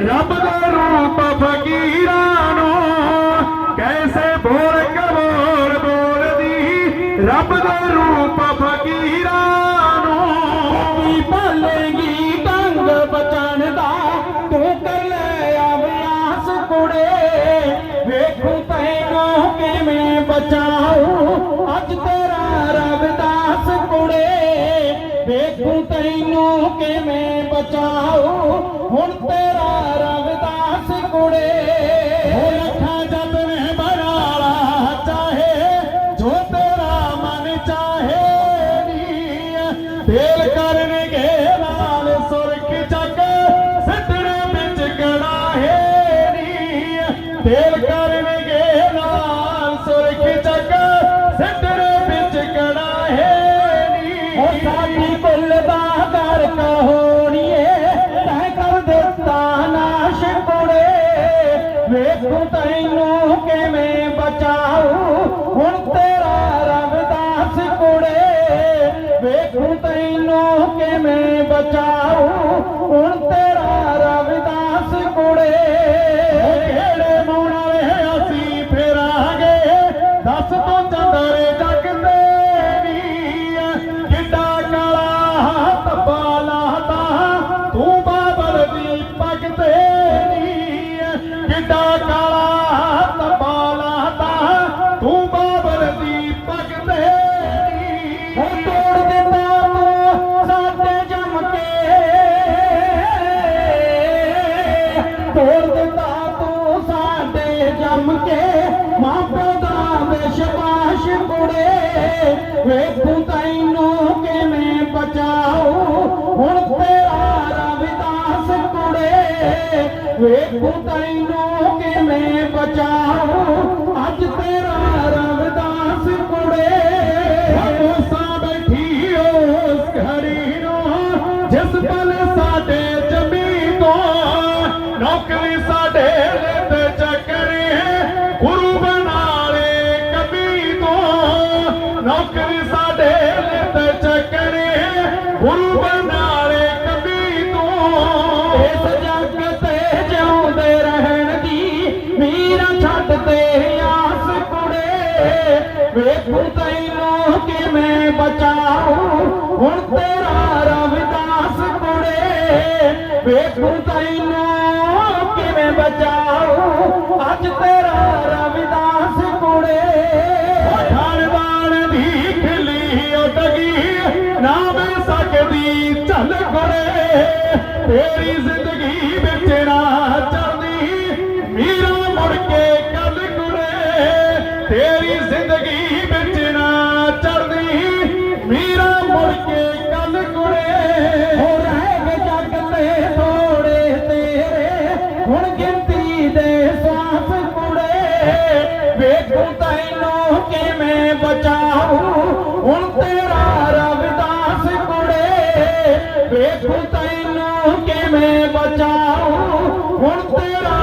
ਰੱਬ ਦਾ ਰੂਪ ਫਕੀਰਾਨੋ। ਕੈਸੇ ਬੋਲ ਕਬੋਲ ਬੋਲਦੀ, ਰੱਬ ਦਾ ਰੂਪ ਫਕੀਰਾਨੋ। ਭਾਲੇਗੀ ਟੰਗ ਬਚਣ ਦਾ, ਤੂੰ ਕਰ ਲੈ ਅਭਿਆਸ ਕੁੜੇ। ਵੇਖੂ ਤੈਨੂੰ ਕਿਵੇਂ ਅੱਜ ਤੇਰਾ ਰਵਦਾਸ ਕੁੜੇ। ਵੇਖੂ ਤੈਨੂੰ ਕਿਵੇਂ ਬਚਾਉ ਹੁਣ ਤੇਰਾ ਰਵਦਾਸ ਕੁੜੇ। ਹੋ ਲੱਖਾਂ ਜਦ ਨੇ ਬਰਾਲਾ ਚਾਹੇ, ਜੋ ਤੇਰਾ ਮਨ ਚਾਹੇ ਨੀ। ਤੇਲ ਕਰਨਗੇ ਨਾਲ ਸੁਰਖ ਚੱਕ ਸੱਟਣੇ ਵਿੱਚ ਕੜਾਹੇ ਨੀ। ਤੇਲ ਕਰਨਗੇ ਨੀ ਕੁੱਲ ਦਾ ਕਰ ਕਹੋਣੀਏ ਤੈ ਕਰ ਦਿੱਤਾ ਨਾਸ਼ ਕੁੜੇ ਵੇਖੂ ਤੈਨੂੰ ਕਿਵੇਂ ਬਚਾਉ ਹੁਣ ਤੇਰਾ ਰਵਦਾਸ ਕੁੜੇ ਵੇਖੂ ਤੈਨੂੰ ਕਿਵੇਂ ਬਚਾਉ ਹੁਣ ਤੇਰਾ ਤੋੜ ਦਿੱਤਾ ਤੂੰ ਸਾਡੇ ਜੰਮ ਕੇ। ਮਾਪੇ ਦਾ ਵਿਸ਼ਵਾਸ ਕੁੜੇ ਵੇਖੂ ਤੈਨੂੰ ਕਿਵੇਂ ਬਚਾਉ ਹੁਣ ਤੇਰਾ ਰਵਿਦਾਸ ਕੁੜੇ ਵੇਖੂ ਤੈਨੂੰ ਕਿਵੇਂ ਬਚਾਉ ਅੱਜ ਤੇਰਾ ਰਵਿਦਾਸ ਕੁੜੇ ਮੂਸਾ ਬੈਠੀ ਉਸ ਘੜੀ ਨੂੰ, ਜਿਸ ਪਲ ਸਾਡੇ ਜਮੀ ਤੋਂ ਨੌਕਰੀ ਸਾਡੇ ਤੇ ਚੱਕਰੇ ਗੁਰੂ ਬਣਾ ਕਬੀ ਤੋਂ। ਨੌਕਰੀ ਸਾਡੇ ਤੇ ਚੱਕਰੇ ਗੁਰੂ ਬਣਾ ਕਬੀ ਤੋਂ। ਇਸ ਜੱਗ ਤੇ ਜਿਉਂਦੇ ਰਹਿਣ ਦੀ ਮੀਰਾ ਛੱਡ ਤੇ ਆਸ ਕੁੜੇ। ਵੇਖੂ ਤੈਨੂੰ ਕਿਵੇਂ ਬਚਾਉ ਹੁਣ ਤੇਰਾ ਰਵਿਦਾਸ ਕੁੜੇ। ਵੇਖੂ ਤੈਨੂੰ ਕਿਵੇਂ ਬਚਾਉ ਅੱਜ ਤੇਰਾ ਰਵਿਦਾਸ ਕੁੜੇ। ਠਾਣਦਾਨ ਦੀ ਖਿਲੀ ਉਡਗੀ ਨਾ ਮੈਂ ਸਕਦੀ, ਚੱਲ ਕੁੜੇ ਤੇਰੀ ਜ਼ਿੰਦਗੀ ਵਿੱਚ ਨਾ ਚੜਦੀ ਮੀਰਾ ਮੁੜ ਕੇ ਕੱਲ ਕੁੜੇ। ਤੇਰੀ ਜ਼ਿੰਦਗੀ ਵੇਖੂ ਤੈਨੂੰ ਕਿਵੇਂ ਬਚਾਉ ਹੁਣ ਤੇਰਾ ਰਵਿਦਾਸ ਕੁੜੇ ਵੇਖੂ ਤੈਨੂੰ ਕਿਵੇਂ ਬਚਾਉ ਹੁਣ ਤੇਰਾ